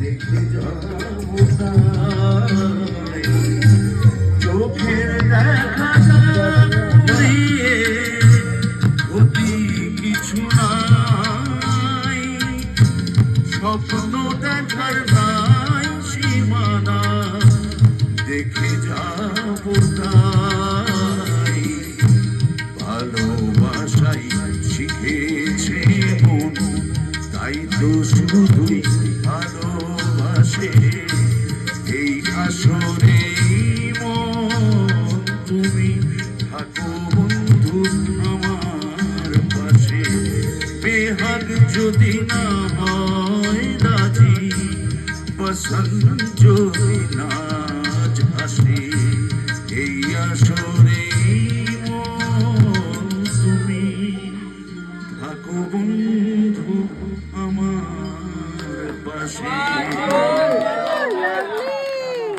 দেখে যাব তাই। চোখের দেখা দিয়ে ক্ষতি কিছু নাই স্বপ্ন দেখার নাই সীমানা দেখে যাব তাই ভালোবাসাই শিখেছে মন, তাই তো শুধুই ভালোবাসে এই আসরে তুমি থাকো বন্ধু আমার পাশে। বেহাগ যদি না হয় রাজি বসন্ত যদি নাচ আসে। এই আসরে তুমি থাকো বন্ধু আমার পাশে।